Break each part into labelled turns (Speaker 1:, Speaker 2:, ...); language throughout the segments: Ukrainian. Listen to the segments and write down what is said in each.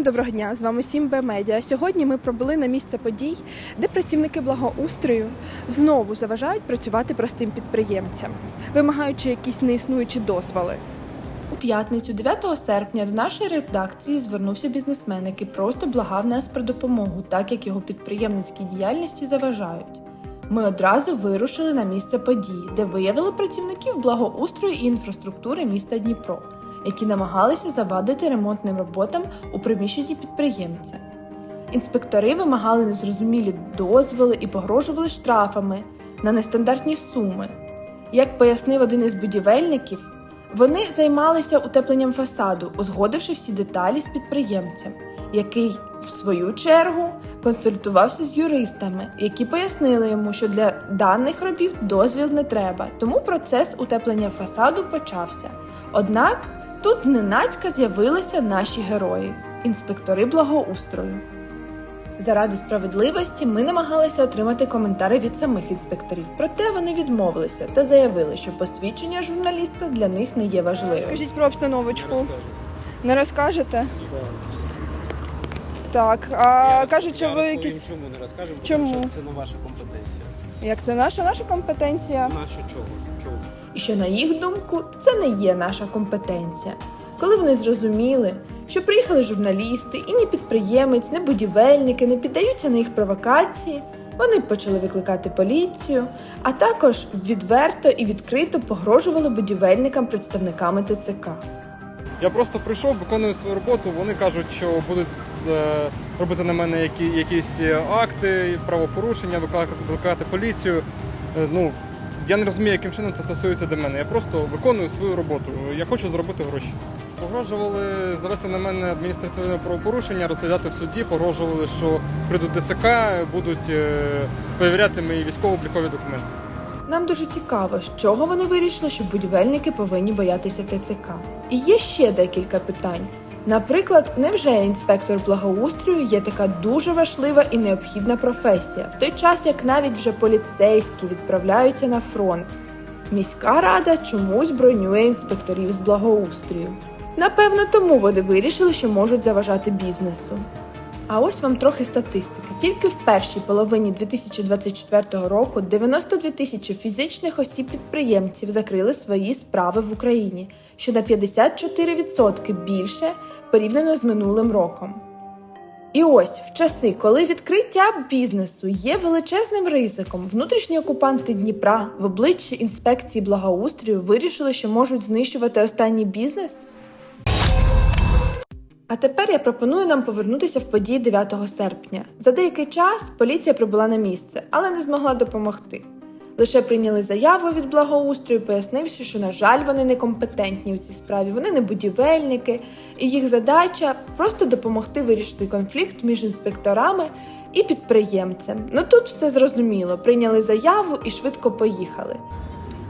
Speaker 1: Всім доброго дня! З вами Сім Б Медіа. Сьогодні ми пробули на місце подій, де працівники благоустрою знову заважають працювати простим підприємцям, вимагаючи якісь неіснуючі дозволи.
Speaker 2: У п'ятницю, 9 серпня, до нашої редакції звернувся бізнесмен, який просто благав нас про допомогу, так як його підприємницькій діяльності заважають. Ми одразу вирушили на місце події, де виявили працівників благоустрою і інфраструктури міста Дніпро, які намагалися завадити ремонтним роботам у приміщенні підприємця. Інспектори вимагали незрозумілі дозволи і погрожували штрафами на нестандартні суми. Як пояснив один із будівельників, вони займалися утепленням фасаду, узгодивши всі деталі з підприємцем, який, в свою чергу, консультувався з юристами, які пояснили йому, що для даних робіт дозвіл не треба, тому процес утеплення фасаду почався. Однак тут зненацька з'явилися наші герої інспектори благоустрою. Заради справедливості ми намагалися отримати коментари від самих інспекторів, проте вони відмовилися та заявили, що посвідчення журналіста для них не є важливим.
Speaker 1: Скажіть про обстановочку. Не розкажете? Так, а кажуть, що ви якісь.
Speaker 3: Чому не розкажемо?
Speaker 1: Чому?
Speaker 3: Тому що це не ваша компетенція.
Speaker 1: Як це наша наша компетенція?
Speaker 3: Наша чого? Чого?
Speaker 2: І що, на їх думку, це не є наша компетенція. Коли вони зрозуміли, що приїхали журналісти, і ні підприємець, ні будівельники не піддаються на їх провокації, вони почали викликати поліцію, а також відверто і відкрито погрожували будівельникам представниками ТЦК.
Speaker 4: Я просто прийшов, виконую свою роботу. Вони кажуть, що будуть е, робити на мене які, якісь е, акти, правопорушення, викликати поліцію. Е, Ну я не розумію, яким чином це стосується до мене. Я просто виконую свою роботу. Я хочу заробити гроші. Погрожували завести на мене адміністративне правопорушення, розглядати в суді. Погрожували, що прийдуть ДЦК, будуть е, перевіряти мої військово-облікові документи.
Speaker 2: Нам дуже цікаво, з чого вони вирішили, що будівельники повинні боятися ТЦК. І є ще декілька питань. Наприклад, невже інспектор благоустрою є така дуже важлива і необхідна професія, в той час як навіть вже поліцейські відправляються на фронт. Міська рада чомусь бронює інспекторів з благоустрою. Напевно, тому вони вирішили, що можуть заважати бізнесу. А ось вам трохи статистики. Тільки в першій половині 2024 року 92 тисячі фізичних осіб-підприємців закрили свої справи в Україні, що на 54% більше порівняно з минулим роком. І ось в часи, коли відкриття бізнесу є величезним ризиком, внутрішні окупанти Дніпра в обличчі інспекції благоустрою вирішили, що можуть знищувати останній бізнес. А тепер я пропоную нам повернутися в події 9 серпня. За деякий час поліція прибула на місце, але не змогла допомогти. Лише прийняли заяву від благоустрою, пояснивши, що, на жаль, вони некомпетентні у цій справі, вони не будівельники, і їх задача просто допомогти вирішити конфлікт між інспекторами і підприємцем. Ну тут все зрозуміло. Прийняли заяву і швидко поїхали.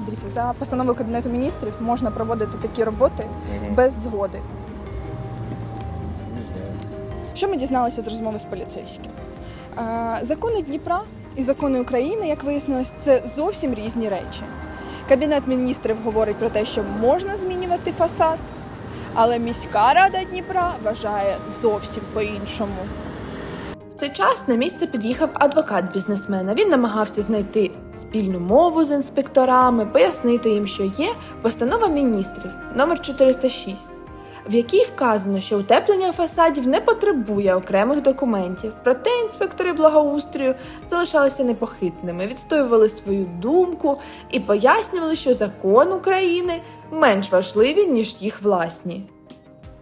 Speaker 1: Дивіться, за постановою Кабінету міністрів можна проводити такі роботи без згоди. Що ми дізналися з розмови з поліцейським? Закони Дніпра і закони України, як вияснилось, це зовсім різні речі. Кабінет міністрів говорить про те, що можна змінювати фасад, але міська рада Дніпра вважає зовсім по-іншому.
Speaker 2: В цей час на місце під'їхав адвокат бізнесмена. Він намагався знайти спільну мову з інспекторами, пояснити їм, що є постанова міністрів номер 406, в якій вказано, що утеплення фасадів не потребує окремих документів. Проте інспектори благоустрою залишалися непохитними, відстоювали свою думку і пояснювали, що закон України менш важливий ніж їх власні.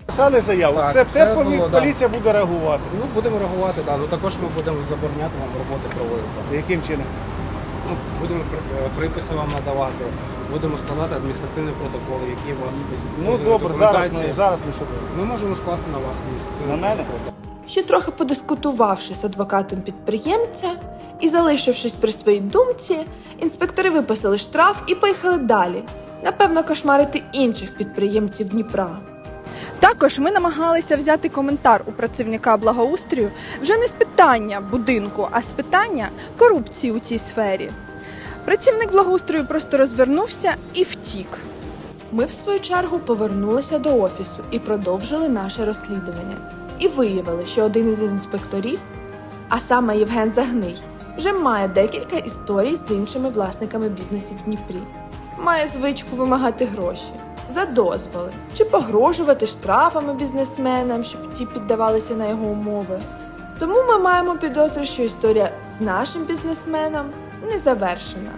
Speaker 5: Писали заяву,
Speaker 3: Так,
Speaker 5: все,
Speaker 3: все
Speaker 5: те полі-
Speaker 3: було, да.
Speaker 5: поліція буде реагувати.
Speaker 3: Ну будемо реагувати, да. Ну також ми будемо забороняти вам роботи проводити.
Speaker 5: Яким чином?
Speaker 3: Ну, будемо е, приписи вам надавати, будемо складати адміністративні протоколи, які у вас
Speaker 5: Ну добре, зараз ми, зараз ми що?
Speaker 3: Ми можемо скласти на вас адміністративний
Speaker 5: На мене?
Speaker 3: протокол.
Speaker 2: Ще трохи подискутувавши з адвокатом підприємця і залишившись при своїй думці, інспектори виписали штраф і поїхали далі. Напевно, кошмарити інших підприємців Дніпра.
Speaker 1: Також ми намагалися взяти коментар у працівника благоустрою вже не з питання будинку, а з питання корупції у цій сфері. Працівник благоустрою просто розвернувся і втік.
Speaker 2: Ми, в свою чергу, повернулися до офісу і продовжили наше розслідування. і виявили, що один із інспекторів, а саме Євген Загний, вже має декілька історій з іншими власниками бізнесів в Дніпрі. Має звичку вимагати гроші за дозволи чи погрожувати штрафами бізнесменам, щоб ті піддавалися на його умови. Тому ми маємо підозри, що історія з нашим бізнесменом не завершена,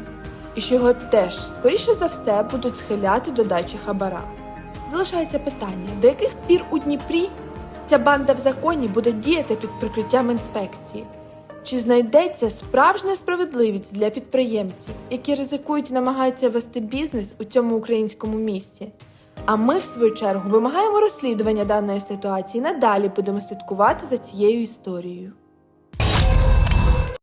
Speaker 2: і що його теж, скоріше за все, будуть схиляти до дачі хабара. Залишається питання, до яких пір у Дніпрі ця банда в законі буде діяти під прикриттям інспекції? Чи знайдеться справжня справедливість для підприємців, які ризикують і намагаються вести бізнес у цьому українському місті? А ми, в свою чергу, вимагаємо розслідування даної ситуації. Надалі будемо слідкувати за цією історією.